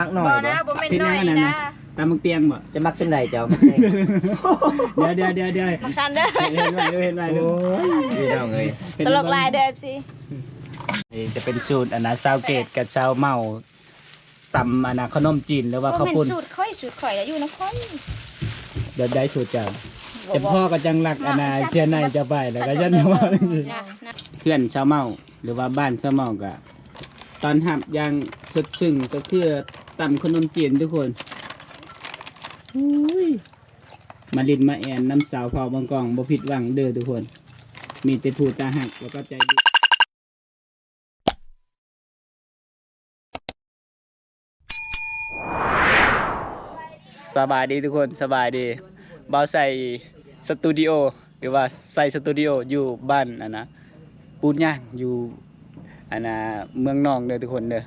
มักหน่อยบ่บ่นะบ่แม่นที่น้นั่องยอันนั้นนะนะ ตามมึงเตียงบ่จะมักสำใดเจ้าเดี๋ยวเดี๋ยวเดี๋ยวเดี๋ยวมักชันเด้อเห็นไหมดูเห็นไหมดูพี่น้องเอ้ยตลกลายเด้อ FC นี่จะเป็นสูตรอันนะซาวเกตกับชาวเมาตำอันนะขนมจีนหรือว่าบ่ข้าวแม่นปุ้นสูตรข่อยสูตรข่อยแล้วอยู่นครเดี๋ยวได้สูตรจ้าจะพ่อก็จังหลักอันนะเชียนในจะไปแล้วก็ยันว่านะนะเพื่อนชาวเมาหรือว่าบ้านชาวเมาก็ ตอนหับอยังสุดซึ้งก็คือตำขนมจีนทุกคนอุ้ยมาลินมาแอนน้ำสาวเผาบางกองบ่ผิดหวังเด้อทุกคน มีแต่ผู้ตาหักแล้วก็ใจดีสบายดีทุกคนสบายดีเบาใส่สตูดิโอหรือว่าใส่สตูดิโออยู่บ้านอันนะปูนย่างอยู่ อันนะเมืองนองเด้อทุกคนเด้อ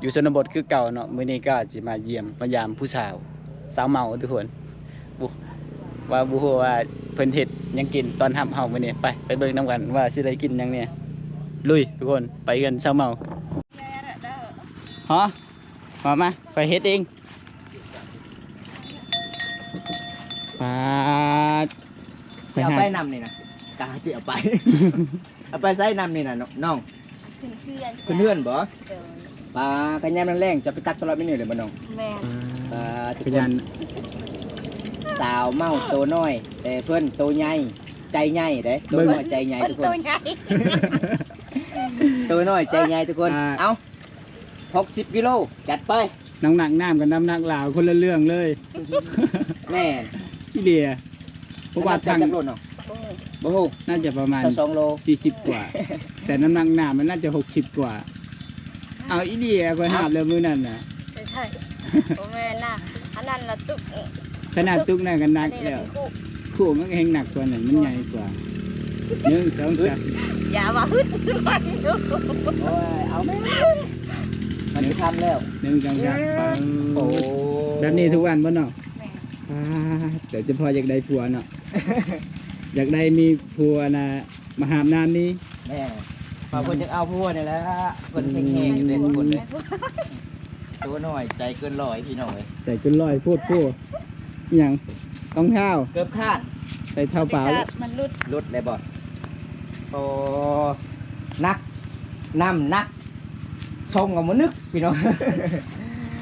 อยู่ชนบทคือเก่าเนาะมื้อนี้ก็สิมาเยี่ยมมายามผู้สาวสาวเมาทุกคนบุว่าบ่ฮู้ว่าเพิ่นเฮ็ดหยังกินตอนหับเฮามื้อนี้ไปไปเบิ่งนํกันว่าสิได้กินหยังเนี่ยลุยทุกคนไปกันสาวเมาฮะมามาไปเฮ็ดเองปาดใส่เอาหาไปดนำนี่นะกาสิเอาไป เอาไปใส่นำนี่นะน้อง เพื่อนเพื่อนๆบ่เด้อปลากันยามแรงๆจะไปตักตลอดไม่เหนื่อยเลยบ่น้องแม่นปลาทุพกคยานนสาวเมาโตน้อย แต่เพื่อนโตใหญ่ใจใหญ่เด้โตน้อยใจใหญ่เพิ่นทุกคตัวนใหญ่โตน้อยใจใหญ่ทุกคนอ่าเอา60กิโลจัดไปน้ำหนักน้ำกับน้ำหนักลาวคนละเรื่องเลยแม่พี่เดียเพราะว่าทางจักรโลเนาะ บ่ฮู้น่าจะประมาณ22โล40กว่า แต่น้ำหนักน้ำมันน่าจะ60กว่า เอาอีเดียก็หาบแล้วมือนั่นน่ะไม่ใช่บ่แม่นนะอันนั้นละตุกขนาดตุกนั่นก็หนักอันนี้แล้วละคู่คู่มันก็แหงหนักกว่านั่นมันใหญ่กว่าหนึ่งสองสามอย่ามาฮึดมันดูโอ้ยเอาแม่มันสิทำแล้วหนึ่งสองสามปังโอ้แบบนี้ทุกวันบ่เนาะอ่าเดี๋ยวจะพออยากได้ผัวเนาะ อยากได้มีผัวนะมาหามน้ำนี้แม่พอเพิ่นจะเอาพวกนี่แหละเพิ่นแห้งๆอยู่เด้ทุกคนเลยตัวน้อยใจเกินร้อยพี่น้องเอ้ยใส่จนลอยพูดพูดอหย่างรองเท้าเกือบคาดใส่เท้าเปล่ามันรุดรุดเลยบ่โอ้นักน้ำนักทรงกับมนึกพี่น้อง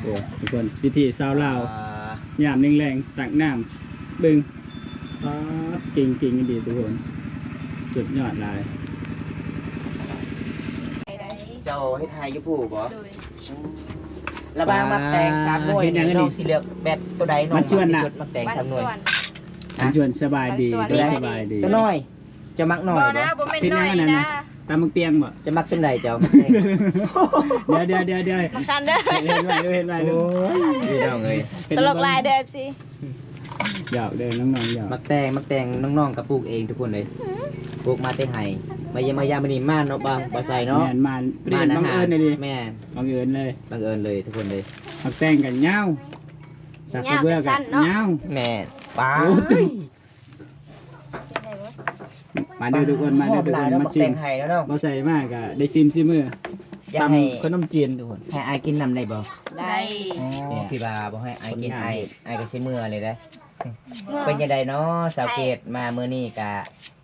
โอ้ทุกคนพิธีสาวลาวอ่ายามแรงๆตักน้ำบึง ป๊าดเก่งเก่งๆดีทุกคนสุดยอดหลายเจ้าให้ทายอยุผู้บ่โดยระบางมักแตงสามหน่วยนี่น้องสิเลือกแบบตัวใดน้องมันชวนน่ะมักแตงบ้านสามหน่วยสวนฉันชวนสบายดีสวัสดีด้วยสบายดีตัวน้อยจะมักน้อยบ่บ่นะบ่แม่นที่น้นั่องยอันนั้นนะนะตามมึงเตียงบ่จะมักสำใดเจ้ามักแตงเดี๋ยวเดี๋ยวเดี๋ยวเดี๋ยวมักชันเด้อเห็นไหมดูเห็นไหมดูพี่น้องเอ้ยเห็นตไหมลกลายเด้อ FC หยอกเดินน้องๆหยอกมักแตงมักแตงน้องๆกับปลูกเองทุกคนเลยปลูกมาแต่ไห้มาเยี่ยมมายามมันนี่มาเนาะบางบ่ใส่เนาะแม่นมานเปลี่ยนบังเอิญเลยดิแม่นบังเอิญเลยบังเอิญเลยทุกคนเลยมักแต่งกันเงาสักกระเบื้อกันเงาแม่นป้าโอ้ตึงมาเด้อทุกคนมาเด้อทุกคนมามาชิชิมมไห้แล้วเนาะบ่ใส่มากอะได้ซิมซิมืออยากให้ตำขนมจีนทุกคนให้อายกินน้ำได้บ่ได้อ๋อพี่บาบ่ให้อายกินคนงามอายอายก็ใช้มือเลยได้อ เป็นยังไงเนาะสาวเกตมามื้อนี้กะ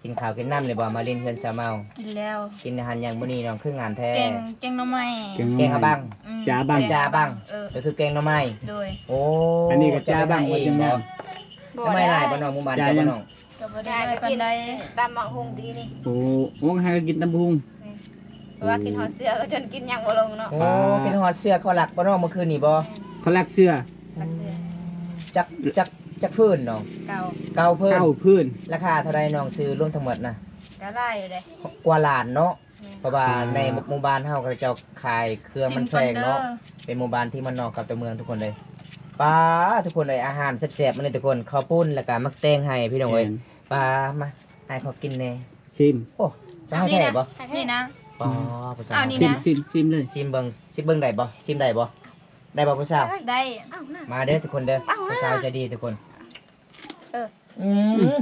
กินข้าวกินน้ำเลยบ่มาเล่นเพื่อนสาวเมา กินแล้ว กินอาหารอย่างมื้อนี้น้องคืองานแท้แกงแกงหน่อไม้แกงอะบังอืมจ้าบังจ้าบังเออก็คือแกงหน่อไม้โดยโอ้อันนี้ก็จ้าบังเอว่าจังงบ่ไงทำไมหลายบ่น้องหมู่บ้านจ้าเจ้ายับ่งน้องก็บ่ได้ปานใดตามมังหุงดีนี่โอ้โหให้ก็กินตำบุง เพราะว่ากินหอดเสือก็จนกินหยังบ่ลงเนาะโอ้กินฮอดเสื้อเขาหลักบ่น้องเมื่อคืนนี่บ่เขาลักเสื้อรักเสือจัก จักจักพื้นน้องเก่าเก่าพื้นเก้าพื้นราคาเท่าไรน้องซื้อรวมทั้งหมดนะก็ได้อยู่เลยกว่าล้านเนาะเพราะว่าในหมู่บ้านเฮาก็จะขายเครื่องมันแพงเนาะเป็นหมู่บ้านที่มันนอกกับตัวเมืองทุกคนเลยป้าทุกคนเลยอาหารแซ่บๆมาเลยทุกคนข้าวปุ้นแล้วก็มักแตงให้พี่น้องเอ้ยป้ามาให้เขากินแน่ซิมโอ้จะให้แท้บ่นี่นะป้าภาษาเอานี่ซิมนะซิมซิมเลยชิมเบิ่งชิมเบิ่งได้บ่ชิมได้บ่ได้บ่ภาษาได้เอ้านะมาเด้อทุกคนเด้อเอานะภาษาใจดีทุกคน เออ อืม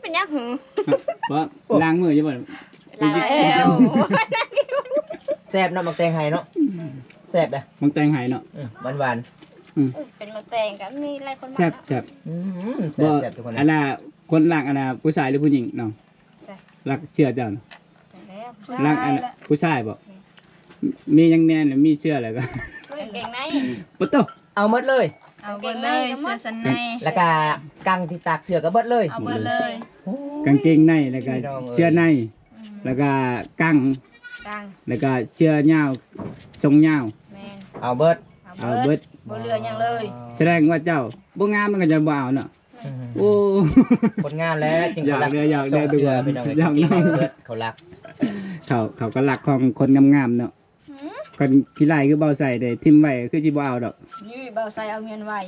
เป็นยังหือเพราะล้างมือจะบ่แล้วแซ่บเนาะมักแตงให้เนาะแซ่บเด้อมังแตงไห้เนาะอืมหวานอุ๊ยเป็นมะแตงกับมีหลายคนมาแซ่บเนาะแซ่บๆอืมแซ่บ่บแซ่บทุกคนอันนะน่ะคนรักอันน่ะผู้ชายหรือผู้หญิงน้องใช่รักเชื่อเจ้าน่ะแล้วรักอันน่ะผู้ชายบ่มียังแน่นหรือมีเชื่ออะไรก็กางเกงในปะโตเอาหมดเลย เอาเบิดเลยเสื้อสันในแล้วก็กังที่ตากเสือก็เบิดเลยเอาเบิดเลยกางเกงในแล้วก็พี่น้องเอ้ยเสื้อใน แล้วก็กั้งกลางแล้วก็เสื้อยาวทรงยาวแมนเอาเบิดเอาเอาเบิเบิดดบ่เหลือหยังเลย แสดงว่าเจ้าบ่งามมันก็จะบ่เอาเนาะอืมโอ้คนงานแล้วจึงเขารักอยากได้อยากได้ส่งเสือทุกคนพี่น้องอยากกินได้เบิดเขารักเขาเขาก็รักของคนงามๆเนาะ คนขี้ไล่คือเบาใส่ได้ทิ่มไว้คือสิบ่เอาดอกนี่เบาใส่เอาเมียนไว้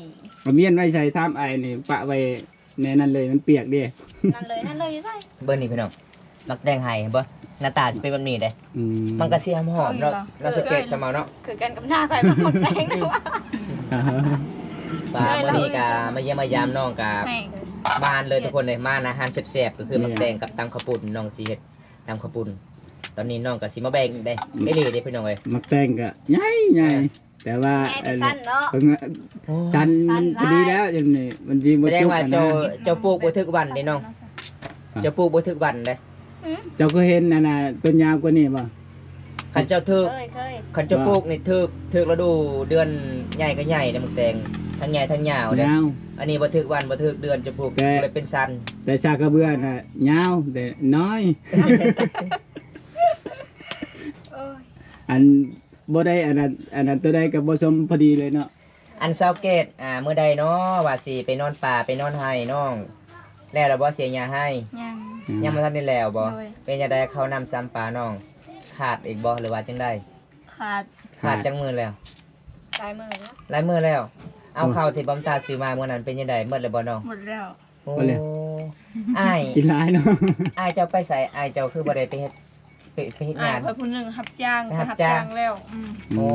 เอาเมียนไว้ใช้ทํไอ้นี่ปะไว้ในนั้นเลยมันเปียกเดินั่นเลยนั่นเลยอยู่ใส่เบิร์นี่พี่น้องมักแดงไห้เห็นบ่หน้าตาจะเป็นแบบนี้เด้อืมมันก็เสียหอมเนาะเราสงเกตสมาเนาะคือกันกับหน้าใครกับมะแตงนะวะปลาเมื่อนี้ก็มาเยี่ยมมายามน้องกับแม่งบ้านเลยทุกคนเลยมาอาหารแซ่บๆก็คือมักแดงกับตำข้าวปุ้นน้องสิเฮ็ดตำข้าวปุ้น ตอนนี้น้องก็สิมาแบ่งได้เอ้ยเด้พี่น้องเอ้ยมักแต่งก็ใหญ่ใหญ่แต่ว่าแม่แต่สั้นเนาะ เพิ่นว่าชันมันพอดีแล้วจังนี่มันสิบ่แสดงจุกว่ากันเจ้านะเจ้าปลูกบ่ถึกวันเด้น้องเจ้าปลูกบ่ถึกวันเด้เจ้าก็เห็นนั่นน่ะต้นยาวกว่านี้บ่คันเจ้าถึกเคยเคยคันเจ้าปลูกนี่ถึกถึกฤดูเดือนใหญ่ก็ใหญ่เด้มักแดงทั้งใหญ่ทั้งยาวเด้ยาว อันนี้บ่ถึกวันบ่ถึกเดือนเจะปลูกแต่ เลยเป็นสันแต่ชากกระเบือน่ะยาวแต่น้อยโอ้ยอันบ่ได้อันนั้นอันนั้นตัวใดก็บ่สมพอดีเลยเนาะอันเซาเกตอ่าเมื่อใดเนาะว่าสิไปนอนป่าไปนอนไห้น้อง แล้วเราบ่เสียยาให้ ยัง ยังบ่ทันได้แล้วบ่โดย เป็นจังไดเขานำซ้ำปลาน้อง ขาดอีกบ่หรือว่าจังไดขาดขาดจังมือแล้วตายมือเนาะหลายมือแล้ว เอาข้าวที่บำตาซื้อมาเมื่อนั้นเป็นจังไดหมดแล้วบ่น้องหมดแล้ว โอ้อ้ายกินหลายเนาะ อ้ายเจ้าไปใส่อ้ายเจ้าคือบ่ได้ไปเฮ็ด ไปไปเฮ็ดานอ่างเพื่อผู้หนึ่งรับจ้างไปรับรับจ้างจ้าง แล้วอืมโอ้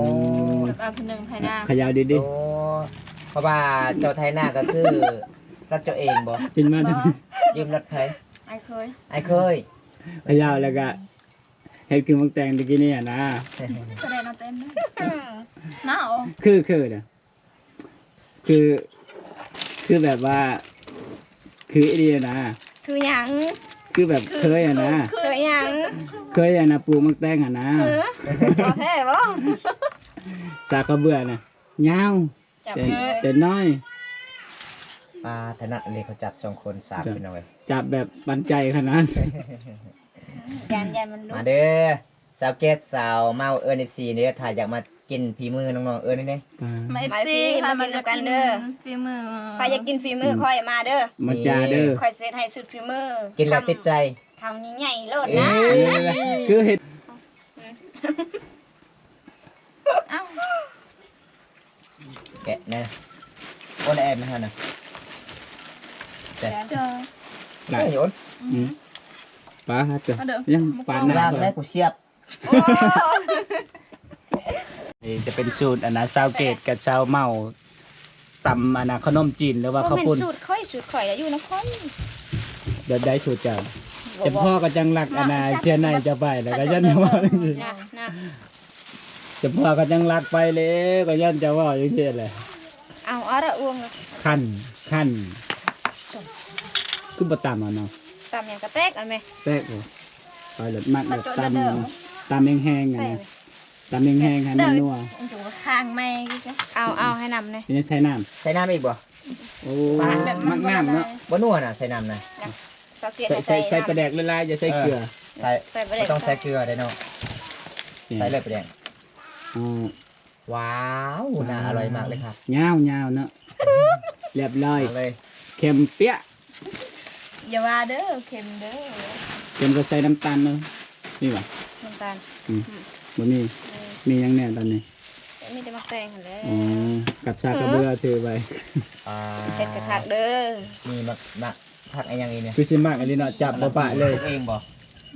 อ่าผู้หนึ่งภายหน้าขยาวดีโอ้เพราะว่าเจ้าไทยหน้าก็คือ รักเจ้าเองบ่ๆกินมาทำไมยืมรถไผไอ้เคยไอ้เคยขยาวแล้วก็เฮ็ดคือมักแต่งตะกี้นี่อะนะแสดงเอาเต้นนะหนาวคือคือน่ะคือ คือแบบว่า คือไอ้นี่นะคือหยัง คือแบบเคยอะนะคือหยังเคยอะนะปลูกมักแต่งอะนะเออบ่แท้บ่สากกระเบือน่ะยาวจับแต่เลยแต่น้อยปลาถนัดเลยเขาจับสองคนสามพี่น้องเลยจับแบบปันใจขนาดนั้นยันยันมันลุมากเด้อสาวเกตสาวเมาเอิร์นเอฟซีเด้อถ้าอยากมา กินฝีมือน้องๆเอิร์นนี่เด้ มาเอฟซีค่ะมันจะกินฝีมือใครอยากกินฝีมือค่อยมาเด้อมาจาเด้อค่อยเซตให้สุดฝีมือกินแล้วติดใจ ทำใหญ่ๆโลดเอ้นะยคือเห็ดเอ้าแกะนะโอ้นแอบนะฮะนะแต่เจอหลายโยนอืมปลาฮะเจ้ะเอาเด้อยังปลาหน้าลาบก่อนได้กูเสียบ โอ้นี่ จะเป็นสูตรอันนะซาวเกตกับชาวเมาตำอันนะขนมจีนหรือว่าข้าวเป็นปุ้นสูตรค่อยสูตรข่อยแล้วอยู่นครเดี๋ยวได้สูตรเจ้าจะพ่อก็จังรักอันนะเชื่อในจะไปแล้วก็ยันจะว่าอย่างนี้นะนะจะพ่อก็จังรักไปเลยก็ยันจะว่าอย่างนี้แหละเอาเอาละอ้วงเลยขั้นขั้นคือบ่ตำอะเนาะตำอย่างกระแตกอันไหมแตกเลยไปเลยมักแบบมาจดตเด้อำตำแห้งๆอะใส่นะ ตำแห้งๆให้มันนัวมันถูกข้างแม่กี่จ้ะเอาเอาให้นำเลยทีนี้ใช้น้ใส่น้ำอีกบ่ำโอ้มักน้ำเนาะบ่นัวน่ะใส่น้ำนะสาวเกียรใส่ติใส่ใส่น้ำปลาแดกละลายอย่าใส่เกลือใส่ใส่ไปเลไม่ยต้องใส่เกลือได้เนาะใส่เลยไปแดงอ๋อว้าวน่าอร่อยมากเลยครับยาวยาวเนาะเรียบร้อยเอาเลยเค็มเปี้ยะอย่าว่าเด้อเค็มเด้อเค็มก็ใส่น้ำตาลเนาะนี่ป่ะน้ำตาลอืม บ่มีมีหยังแน่ตอนนี้มีแต่มักแตงหั่นแหละอ๋อกับชากระเบือถือไปอ่าเผ็ดกระทักเด้อมีมักมักผักอะไรอย่างนี้เนี่ยคือสิมากอันนี้เนาะจับบ่ปะเลยปกเองบ่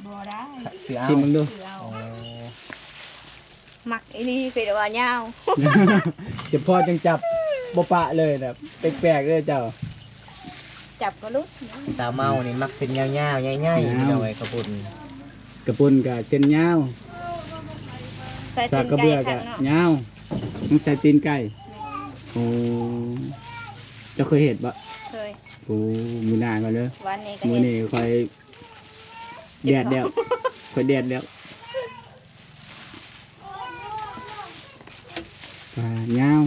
บ่ได้ซื้อเอาชิมมึงดูเดี๋ยวโอ้มักอีนี่คือว่ายาวจะพ่อจังจับบ่ปะเลยแบบแปลกๆเลยเจ้า จับก็ลุกสาวเมานี่มักเส้นยาวๆใหญ่ๆพี่น้องเอ้ยขอบคุณกระปุนกับเส้นยาว ใส่ชาตีกนกระไก่เบือขักับงเนาะยาวมันใส่ตีนไก่โอ้เจะเคยเห็นปะเคยโอ้มือหนาก่อนเลยวันนี้ก็มือเห็นนี่คอยแดดแล้วคอยแดดแล้วปลาเงาว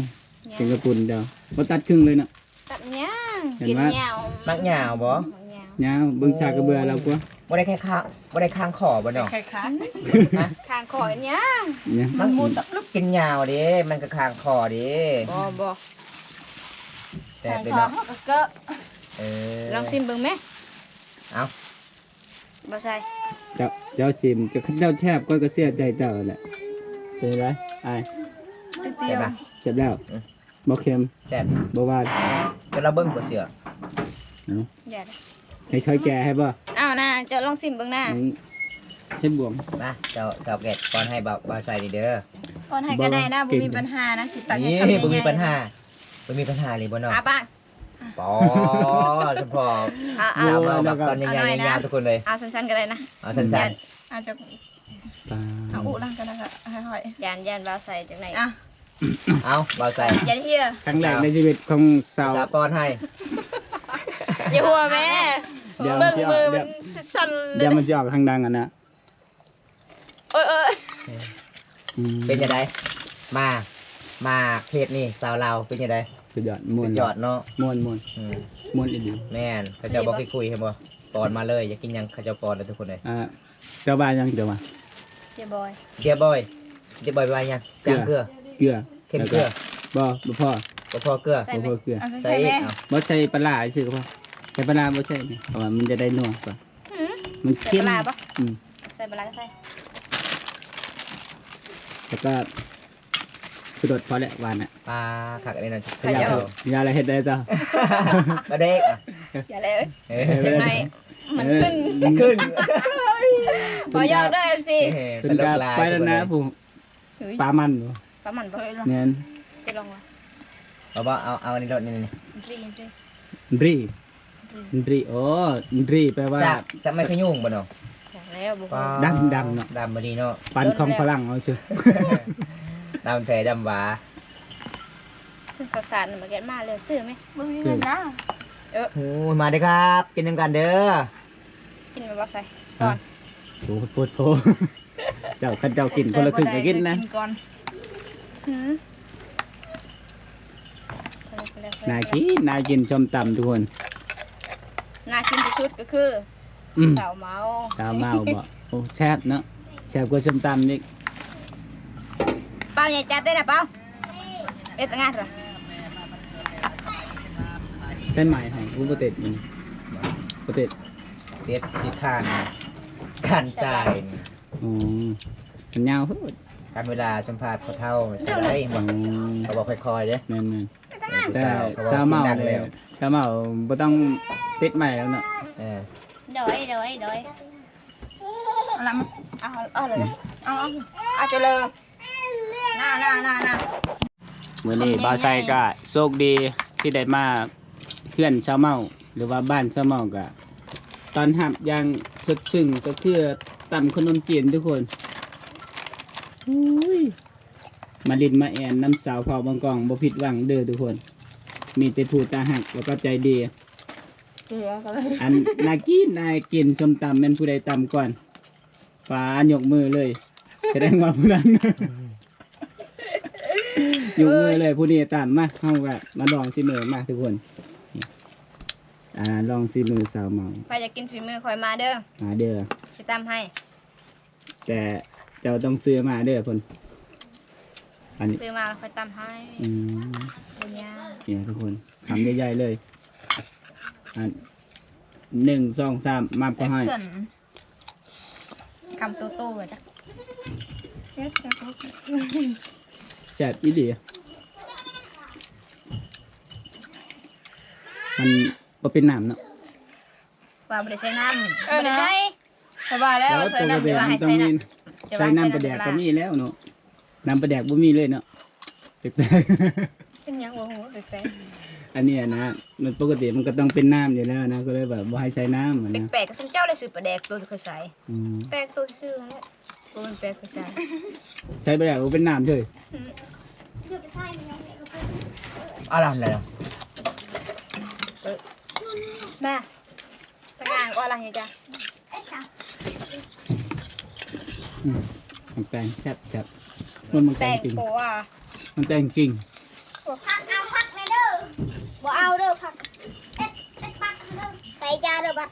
เป็นกระปุ่นเดียวบ่ตัดครึ่งเลยเนาะ ตัดย่างเห็นกินไหมเหยาวมักหยาวบ่มักเหยาวเงาวเบิ่งชากระเบือเรากว่า บ่ได้แค่ข้างบ่ได้ข้างขอบ่เนาะ คล้ายทางคอยย่างเนี่ยมันมูตะลุกกินยาวเด้มันก็ข้างคอเด้บ่บ่ๆแซ่บเลยท้องเนาะก็เกอะเออลองชิมเบิ่งไหมเอาบ่ใช่เจ้าเจ้าชิมเจะเจ้าแชบก็ก็เสียใจเจ้าแหละเป็นไรไอ้ายเตี้ใช่ยวปะ เสียบแล้วอืม บ่เค็มแซ่บบ่หวานเดี๋ยวเราเบิ่งบ่เสืออย่าเด้อให้ค่อยแก่ให้บ่อ้าวนะ เจะลองชิมเบิ่งหน้าอืมเส้นบวง มาเจ้าเจ้าแกะก่อนให้บ่าวบ่าวใส่นี่เด้อคนให้ก็ได้นะบ่มีปัญหานะสิตักให้นี่คำใหญ่ๆบ่มีปัญหาบ่มีปัญหาเลยบ่เนาะอะปังปอเฉพาะอะอะสาวเราแบบตอนใหญ่เอาหน่อยๆนะยาวๆทุกคนเลยเอาสั้นๆก็ได้นะเอาสั้นอาจจะปลาเอาอุล่างกันนะคะค่อยยานยานบ่าวใส่จังไหนๆอะๆเอาบ่าวใส่อย่าเที่ยครั้งแรกในชีวิตของสาวสาวป้อนให้อย่าหัวแม่ เดี๋ยวเบิ่งเดี๋ยวมือมัเดี๋ยนวสั่นเลเดี๋ยยวมันจะออกทางดังอะนะเอ้ยเอ้ยอืมเป็นยังไงมามาเพจนี่สาวเราวเป็นยังไงสุดยอดม่วสุนดยอดเนาะม่วนม่วนอืมม่วนอีหลีแม่นเขาเจะบอกให้คุยให้บ่ปอนมาเลยอยากกินหยังเขาเจะปอนเลยทุกคนเลยอ่าเจ้าบ้านยังเจ้ามาเจ้าบอยเดียบอยเดียบอยว่าหยังจางเกลือเกลือเข้มเกลือบ่บ่พอบ่พอเกลือบ่พอเกลือ เอาใส่ใส่อีแม่กเอาบ่ใช่ปลาร้าซื่อก็พอ ใส่ปลาร้าบ่ใช่นี่เพราะว่ามันจะได้นัวกว่ามันใส่เข้ปมลาร้าปะอืมใส่ปลาร้าก็ใส่แล้วก็สุดยอดพอแล้วหวานอะปลาขักอะไรนั่นขยะยาอะไรเฮ็ดได้ต่อปลาเด็กอะอย่าเลยเอ้ยจังไหนมันขึ้นขึ้นพอยอกด้วยสิเอ้ยขึ้นกาไปแล้วนะผู้ปลามันบ่ปลามันปะแม่นจะลองวะเอาบ่เอาเอาอันนี้รถนี่นี่รีนสิดรี ดรีโอ้ดรีแปลว่าสักสักไม่ขยุ่งบ่เนาะอย่างแล้วบุกดำดำเนาะ ดำบ่ดีเนาะ ปันของฝรั่งเอาซื่อดำแท้ดำหวาข้าวสารมาเก็ตมาเร็วซื้อไหมบ่มีเงินนะโอ้ยมาเด้อครับ กินน้ำกันเด้อกินมาบอกใส่สปอนโอ้โหปวดโพเจ้าคันเจ้ากินคนละครึ่งก็กินนะกินก่อนหืมน่ากินน่ากินชมตำทุกคน น่ากินที่สุดก็คืออืมสาวเมาตาวเมาบ่โอ้แซ่บเนาะแซ่บกว่าชมตำนี่เป้าใหญ่จัดได้นะเป้าเอ็ดงานเหรอใช่ไหมให้อุปเตตมันอุปเตตเด็ดพิคานขันทรายอ๋อมันยาวเฮ้ยการเวลาสัมภาษณ์เขาเท่าใช่ไหมอ๋อเขาบอกค่อยๆเด้อแม่นผู้ๆแต่สาวเขาบอกสาวเสียเมางดังเลแล้ยวสาวเมาบ่ต้อง ติดใหม่แล้วเนาะเออเดยเดยเดยเอาละมาเอาเอาเลยนะเอาเอาเอาจะเลยน่าน่าน่าน่ามื้อนี้บ่าวไซก็โชคดีที่ได้มาเพื่อนชาวเมาหรือว่าบ้านชาวเมาก็ตอนหับอย่างสดซึ้งก็คือตำขนมจีนทุกคนอุ้ยมาลินมาแอนน้ำสาวเผาบางกองบ่ผิดหวังเด้อทุกคน มีแต่ผู้ตาหักแล้วก็ใจดีเกลือก็เลยอันนากินนายกินส้มตำเป็นผู้ใดตำก่อนฟ้ายกมือเลยแสดงว่าผู้นั้นยกมือเลยผู้นี้ตามมาเข้าแบบมาลองสิมือมาทุกคนนี่อ่าลองสิมือสาวเมาใครจะกินฝีมือคอยมาเด้อมาเด้อจะตำให้ แต่เจ้าต้องซื้อมาเด้อคนอันนี้ซื้อมาแล้วคอยตำให้อืมบุญญาเนี่ยทุกคนคำใหญ่ๆเลย อันหนึ่งสองสามมาก็ให้เส้นคำโตๆไว้จ้ะเฮ็ดจ้ะแซ่บอีหลีมันก็เป็นน้ำเนาะว่าบริใช้น้ำบริใช้สบายแล้วแล้วใส่ปกน้ำติเดี๋ยวมันให้ต้องใส่มีน้ำ ใส่น้ำปลาแดกก็มีแล้วเนาะน้ำปลาแดกบ่มีเลยเนาะแปลกเป็นหยังโอ้โหไปแฟนๆ อันเนี้ยนะ มันปกติมันก็ต้องเป็นน้ำอยู่แล้วนะ ก็เลยแบบบ่ให้ใส่น้ำอะนะแปลกๆก็ซึ่งเจ้าได้ซื้อปลาแดกตัวที่เคยใส่อืมแปลกตัวซื้อนั่นแหละตัวมันแปลกเคยใส่ใช้ปลาแดกบ่เป็นน้ำเลยอะไรอะไรอะแม่ตะกางก็อะไรอยู่จ้ะอืมมันแตงแซ่บแซ่บมันมันแตแต่งงจริงโปอะมันแตงจริงผักเอาผักไปเด้อ บ่เอาเด้อผักเอ็ดเอ็ดปักเด้อไปจ้าเด้อบัด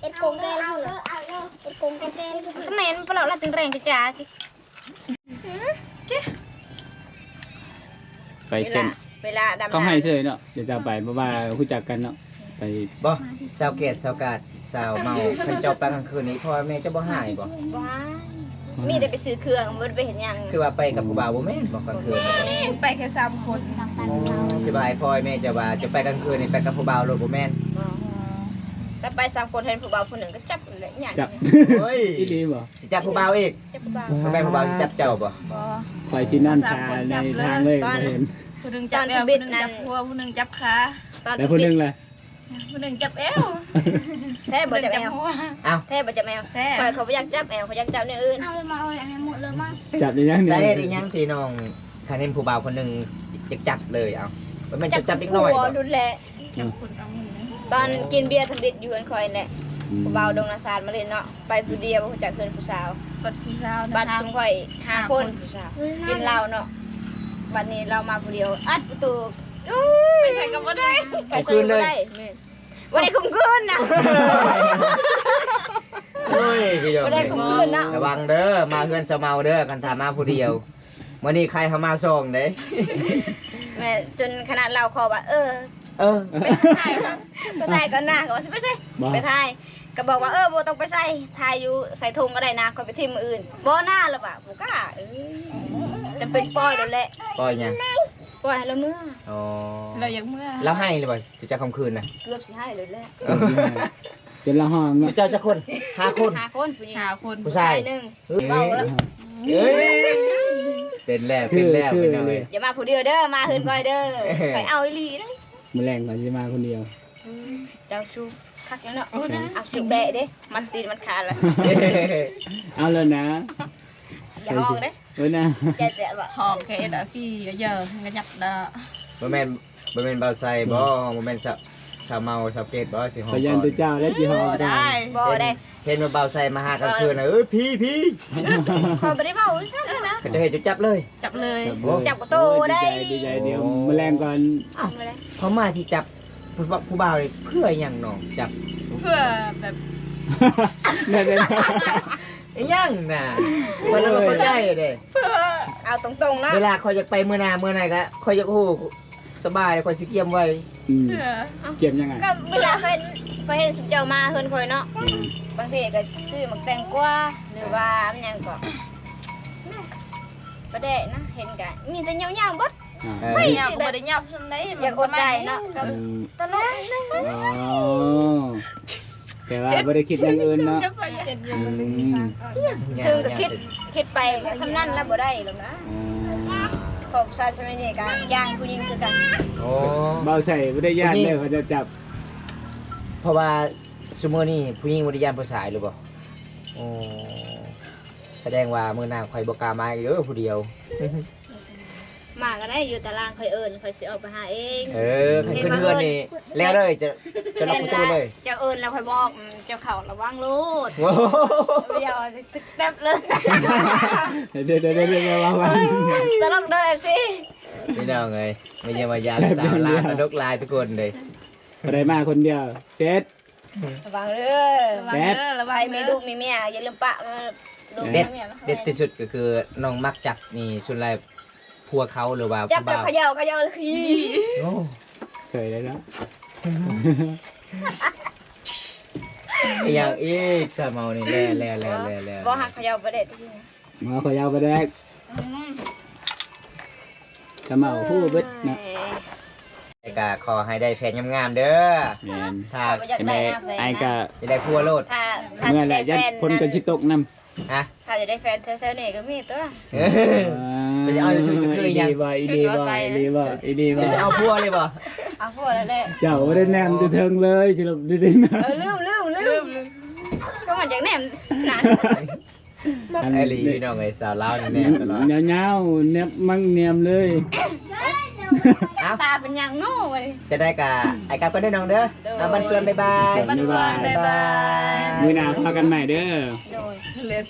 เอ็ดกงแกเอาเด้อเอาเด้อเอ็ดกงแกแกทำไมมันเปล่าละตึงแรงจ้าไปเวเส้ลานเวลาดำเขาให้เฉยเนาะเดี๋ยวจะเอาไปเพราะว่ารู้จักกันเนาะไปบ่สาวเกตสาวกาดสาวเมาคันเจ้าไปกลางคืนนี้พ่อแม่จะบ่หายบ่ว้าย มีแต่ไปซื้อเครื่องมันไปเห็นยังคือว่าไปกับผู้บ่าวบ่แม่นบ่กลางคืนไปแค่สามคนคือว่าไอ้พ่อแม่จะว่าจะไปกลางคืนนี่ไปกับผู้บ่าวรถบ่แม่นแต่ไปสามคนเห็นผู้บ่าวคนหนึ่งก็จับเลยอย่างจับเฮ้ยอีหลีบ่สิจับผู้บ่าวอีกจับผู้บ่าวทำไมผู้บ่าวสิจับเจ้าบ่บ่คอยสินั่นทาในทางเลยตอนบ่เห็นผู้หนึงจับเอวผู้หนึงจับหัวผู้หนึงจับขาตอนแล้วคนหนึงล่ะผู้หนึงจับเอว แท้บ่จับแอวหัวเอ้าแท้บ่จับแอวแท้คอยเขาบ่อยากจับแอวเขาอยากจับเนี่ยอื่นเอาเลยมาเอาอันนี้หมดเลยมาจับได้ยังสาเหเนี่ยตุอีหยังที่น้องคันเห็นผู้บ่าวคนหนึงจะจับเลยเอ้ามันเป็นจะจับเล็กน้อยผัวบ่รุนแรงจับคุณเอาหมดเลยตอนกินเบียร์ทำบิดอยู่กันคอยแหละผู้บ่าวดงนาซานมาเล่นเนาะไปผู้เดียวบ่รู้จักเพื่อนผู้สาวบัดผู้สาวบัดสมข่อยห้าคนผู้สาวกินเหล้าเนาะบัดนี้เรามาผู้เดียวอัดประตูไปใส่กับบ่ได้ไปซื้อบ่ได้แม่น บ่ได้คุมคืนนะเฮ้ยพี่น้องบ่ได้คุมคืนนะ ระวังเด้อมาเฮือนสะเมาเด้อกันถามมาผู้เดียววันนี้ใครเข้ามาส่งเด้แม่จนขนาดเราขอว่าเออเออ ไปถ่ายก่อนไปถ่ายก่อนนะก็ว่าสิไปใส่บ่ ไปถ่ายก็บอกว่าเออบ่ต้องไปใส่ถ่ายอยู่ใส่ถุงก็ได้นะก็ไปทิมมืออื่นบ่หน้าหรอกว่ะบ่กล้าเออจะเป็นปล่อยแล้วแหละปล่อยยังป ล่อยให้แล้วเมื่ออ๋อเราอยากเมื่อแล้วให้เลยบ่จะจะคำคืนนะเกือบสิให้เลยแหละเป็นละห้องเนาะเจ้าจะคนห้าคนหาคนผู้หญิงหาคนผู้ชายหนึงเฮ้ยเบาแล้วเฮ้ยเป็นแล้วเป็นแล้วเป็นแล้วเลยอย่ามาผู้เดียวเด้อมาเฮือนก้อยเด้อไปเอาอีหลีนะมื้อแรงก่อนสิมาคนเดียวเจ้าชูคักแล้วเนาะเอาสิแบะเด้มันตีนมันขาดแล้วเอาแล้วนะอย่าห้องเด้ เว้ยนะแจ๊ะๆบ่หอกแกดอกที่เยอะๆกระยับดอกบ่แม่นบ่แม่นเบาไซบ่บ่แม่นสาวสาวเมาสาวเกตบ่สิห้องขยันตัวเจ้าและสิฮอบ่ได้ได้บ่ได้เห็นมาเบาไซมาหากลางคืนน่ะเอ้ยพี่พี่ขอบ่ได้เว้าซั่นนะก็จะเห็นจะจับเลย จับเลยจับประตูได้ดีใจดีใจเดี๋ยวมื้อแรงก่อนอ้าวเขามาที่จับผู้บ่ผู้บ่าวนี่เพื่อหยังน้องจับ เพื่อแบบได้ได้ ไอ้หยังน่ะคนละบ่เข้าใจเด้เพื่อเอาตรงๆนะเวลาคอยอยากไปเมื่อหนาเมื่อไหนก็คอยอยากโอ้โหสบายคอยสิเกียมไว้อืมเพื่อเก็บยังไงก็เวลาเคยเคยเห็นสุเจ้ามาเฮือนคอยเนาะบางทีก็ซื้อหมักแตงกวาหรือว่าอันหยังก็บ่ได้นะเห็นก็มีแต่ยาวๆเบิดอ่าเออไม่อยากบ่ได้ยับซั่นได้อยากอดได้เนาะเออตลกอ๋อ แต่ว่าบ่ได้คิดอย่างอื่นเนาะจะไปเจ็ดเดือนอืมันมมีสามถึงก็คิดคิดไปก็สำนั้นแล้วบ่ได้หรอกนะอ่าขอบชาชมัยนี้ก็ย่างผู้หญิงคือกันโอ้เบาใส่บ่ได้ญาติเลยเขาจะจับเพราะว่าซุมื้อนี้ผู้หญิงบ่ได้ยานผู้ชายหรือบ่โอ้แสดงว่ามื้อหน้าข่อยบ่กล้ามาอีกเด้อผู้เดียว มาก็ได้อยู่ตารางคอยเอิ้นคอยสิออกไปหาเองเออคันขึ้นเฮือนนี่แล้วเลยจะจะล็อกประตูเลยเจ้าเอิญแล้วค่อยบอกอืมเจ้าเข่าระวังรูดโอ้โหเดี๋ยวตึกแป๊บเลยเดี๋ยวเดี๋ยวเดี๋ยวเดี๋ยวว่าตลกเด้อเอฟซีพี่น้องเอ้ยไม่ใช่มายานสาวลาวกระดกลายทุกคนเลยบ่ได้มาคนเดียวเสร็จระวังเด้อระวังแป๊บเด้อระไปวังมีเด้อ ลูกมีเมียอย่าลืมปะมาลูกเด็ดมีเมียนะเด็ดที่สุดก็คือน้องมักจับนี่ส่วนไร พัวเขาหรือว่าจับผู้แล้วบ่าวเขย่าเขย่าเลยขี้โอ้เคยแล้วเนาะอีหยังอีกสาวเมานี่แล่แล่แล่แล่แล่บ่หักเขย่าประเด็ดที่หมอขอยาวไปแดกกระเหมาผู้เบิดเนาะแล้วก็ขอให้ได้แฟนงามๆเด้อแม่นถ้าอยากไอ้ได้แม่นะแฟนไอ้กะจะได้พัวโลดถ้าถ้าเมื่อจะไหร่ได้ยัแฟดนคนกันสิตกนำฮะถ้าจะได้แฟนแถวๆนี่ก็มีตัว เออ ไปเอาชุดคือยังดีบ่อีดีบ่อีดีบ่อีดีบ่จะเอาพัวเลยบ่เอาพวกแล้วแหละเจ้าบ่ได้แนมจะเทิงเลยสรุปได้ๆนะเออลืมลืมลืมก็มันจากแหนมนานอันไอรีพี่น้องไอ้สาวลาวนี่แน่ตลอดเงาๆเนบมั่งเนียมเลยเอ้าตาเป็นหยังโน่วะนี่จะได้กะไอ้กับก็ได้น้องเด้อเอาบันชวนบ๊ายบายบันชวนบ๊ายบายมือหนาพากันใหม่เด้อโดย